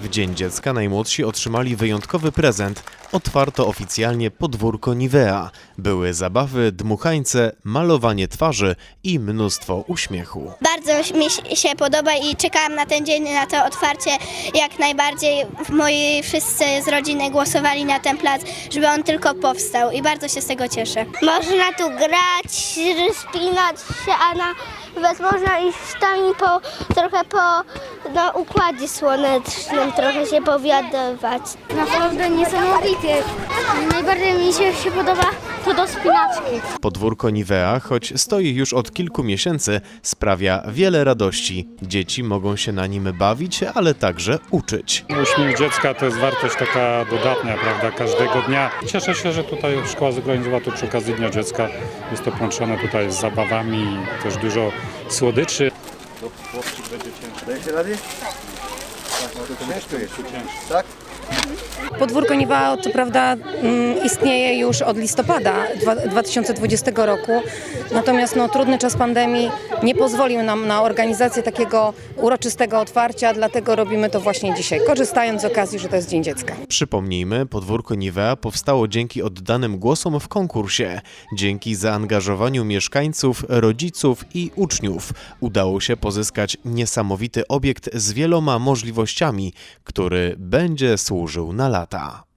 W Dzień Dziecka najmłodsi otrzymali wyjątkowy prezent. Otwarto oficjalnie podwórko Nivea. Były zabawy, dmuchańce, malowanie twarzy i mnóstwo uśmiechu. Bardzo mi się podoba i czekałam na ten dzień, na to otwarcie. Jak najbardziej moi wszyscy z rodziny głosowali na ten plac, żeby on tylko powstał i bardzo się z tego cieszę. Można tu grać, spinać się, a nawet można iść tam i po, trochę po no, układzie słonecznym trochę się powiadywać. Naprawdę niesamowity. Najbardziej mi się, się podoba to do spinaczki. Podwórko Nivea, choć stoi już od kilku miesięcy, sprawia wiele radości. Dzieci mogą się na nim bawić, ale także uczyć. Uśmiech dziecka to jest wartość taka dodatnia, prawda, każdego dnia. Cieszę się, że tutaj szkoła zorganizowała to przy okazji Dnia Dziecka. Jest to połączone tutaj z zabawami, też dużo słodyczy. Dajecie rady? Tak? Podwórko Niwa, co prawda, mm, istnieje już od listopada dwa- 2020 roku, natomiast no, trudny czas pandemii nie pozwolił nam na organizację takiego uroczystego otwarcia, dlatego robimy to właśnie dzisiaj, korzystając z okazji, że to jest Dzień Dziecka. Przypomnijmy, podwórko Nivea powstało dzięki oddanym głosom w konkursie. Dzięki zaangażowaniu mieszkańców, rodziców i uczniów udało się pozyskać niesamowity obiekt z wieloma możliwościami, który będzie służył na lata.